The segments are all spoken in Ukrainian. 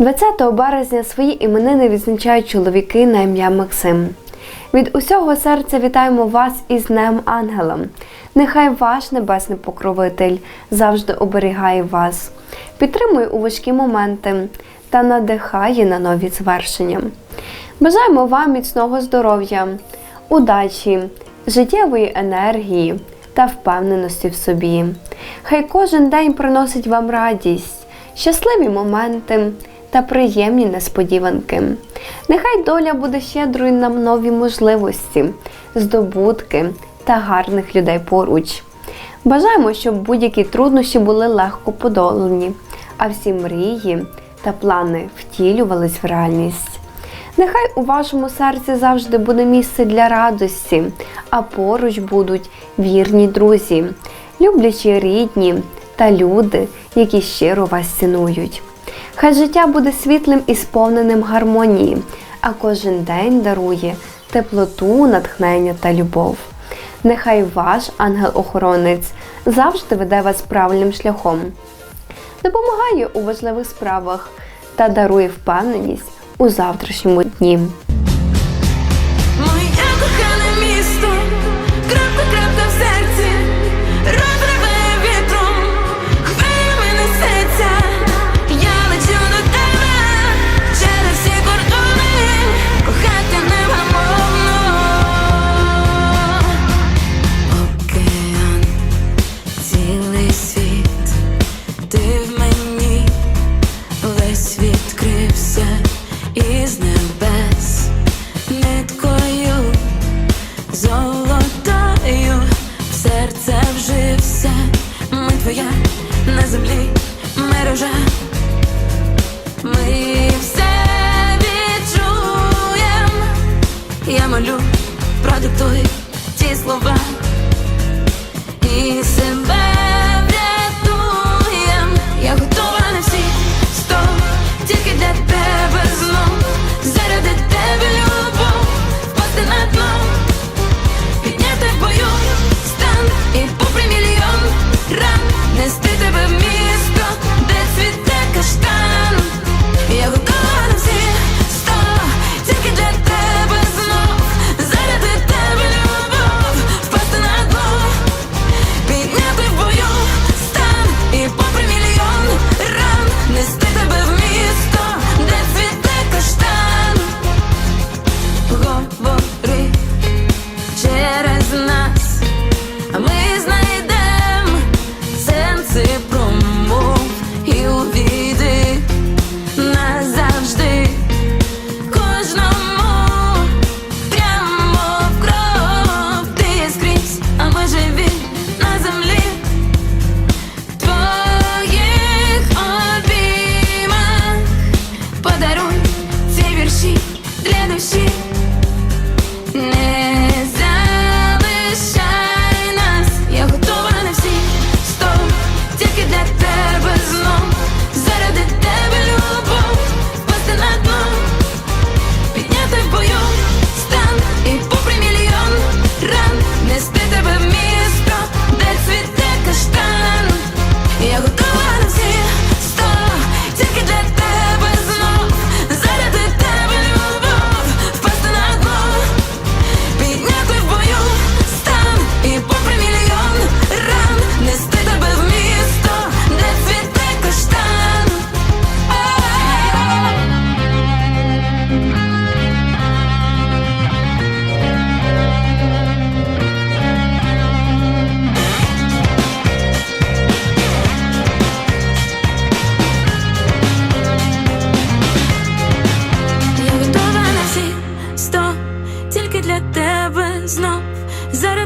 20 березня свої іменини відзначають чоловіки на ім'я Максим. Від усього серця вітаємо вас із Днем Ангелом. Нехай ваш небесний покровитель завжди оберігає вас, підтримує у важкі моменти та надихає на нові звершення. Бажаємо вам міцного здоров'я, удачі, життєвої енергії та впевненості в собі. Хай кожен день приносить вам радість, щасливі моменти та приємні несподіванки. Нехай доля буде щедрою нам нові можливості, здобутки та гарних людей поруч. Бажаємо, щоб будь-які труднощі були легко подолані, а всі мрії та плани втілювались в реальність. Нехай у вашому серці завжди буде місце для радості, а поруч будуть вірні друзі, люблячі рідні та люди, які щиро вас цінують. Хай життя буде світлим і сповненим гармонії, а кожен день дарує теплоту, натхнення та любов. Нехай ваш ангел-охоронець завжди веде вас правильним шляхом, допомагає у важливих справах та дарує впевненість у завтрашньому дні. Твоя на землі love.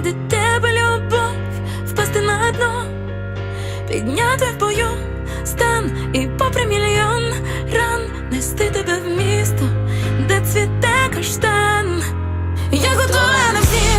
заради тебе любов, впасти на дно, підняти в бою стан і попри мільйон ран нести тебе в місто, де цвіте каштан. Я готова на всіх.